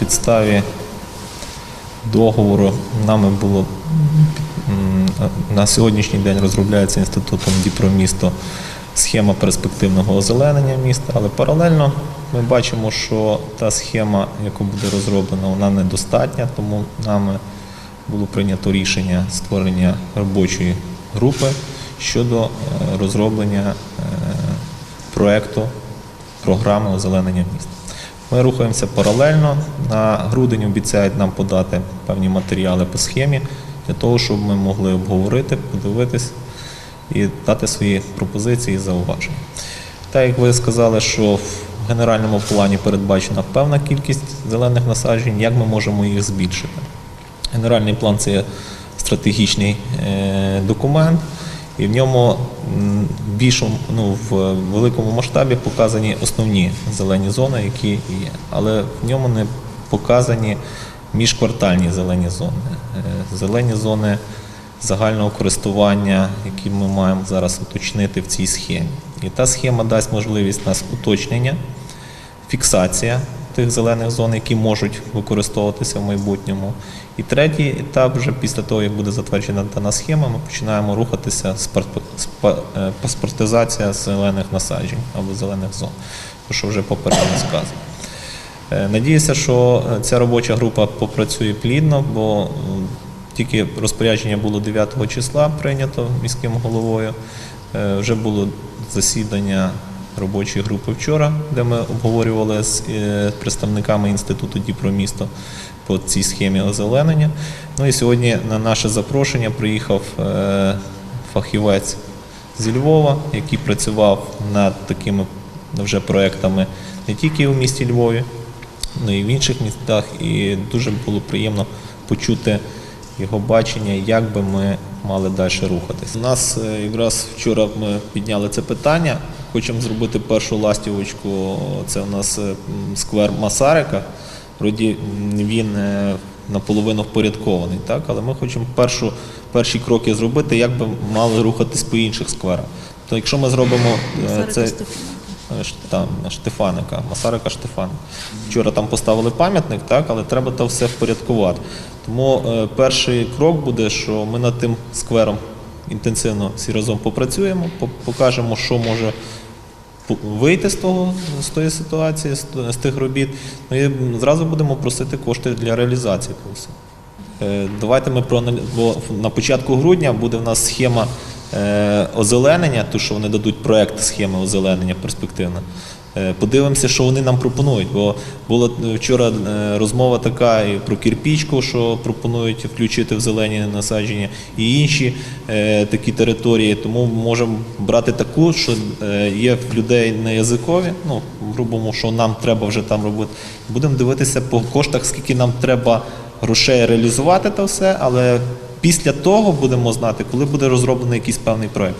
підставі договору нами було на сьогоднішній день розробляється інститутом Діпромісто схема перспективного озеленення міста, але паралельно ми бачимо, що та схема, яка буде розроблена, вона недостатня, тому нами було прийнято рішення створення робочої групи щодо е, розроблення е, проекту програми озеленення міста. Ми рухаємося паралельно. На грудень обіцяють нам подати певні матеріали по схемі для того, щоб ми могли обговорити, подивитись і дати свої пропозиції і зауваження. Так як ви сказали, що в генеральному плані передбачена певна кількість зелених насаджень, як ми можемо їх збільшити? Генеральний план це стратегічний е, документ, і в ньому більшому, ну, в великому масштабі показані основні зелені зони, які є. Але в ньому не показані міжквартальні зелені зони. Е, Зелені зони загального користування, які ми маємо зараз уточнити в цій схемі. І та схема дасть можливість нас уточнення фіксація тих зелених зон, які можуть використовуватися в майбутньому. І третій етап, вже після того, як буде затверджена дана схема, ми починаємо рухатися з паспо- з па- е, паспортизація зелених насаджень або зелених зон, то що вже попередньо сказано. Е, Надіюся, що е, ця робоча група попрацює плідно, бо тільки розпорядження було 9 числа прийнято міським головою. Вже було засідання робочої групи вчора, де ми обговорювали з е, представниками інституту Діпромісто по цій схемі озеленення. Ну і сьогодні на наше запрошення приїхав е, фахівець зі Львова, який працював над такими вже проектами не тільки у місті Львові, ну і в інших містах. І дуже було приємно почути його бачення, як би ми мали далі рухатись. У нас е, якраз вчора ми підняли це питання. Хочемо зробити першу ластівочку. Це у нас е, сквер Масарика. Вроді він е, наполовину впорядкований, так? але ми хочемо першу, перші кроки зробити, як би мали рухатись по інших скверах. То якщо ми зробимо е, це. Там Штефаника, Масарика Штефаника. Вчора там поставили пам'ятник, так, але треба то все впорядкувати. Тому е, перший крок буде, що ми над тим сквером інтенсивно всі разом попрацюємо, покажемо, що може вийти з того з тої ситуації, з, тих робіт. Ну і зразу будемо просити кошти для реалізації всього. Е, Давайте ми бо на початку грудня буде в нас схема е, озеленення, то що вони дадуть проект схеми озеленення перспективна. Е, Подивимося, що вони нам пропонують. Бо була е, вчора е, розмова така і про кірпічку, що пропонують включити в зелені насадження, і інші такі території. Тому можемо брати таку, що є в людей не язикові, ну грубому, що нам треба вже там робити. Будемо дивитися по коштах, скільки нам треба грошей реалізувати це все, але після того будемо знати, коли буде розроблений якийсь певний проект.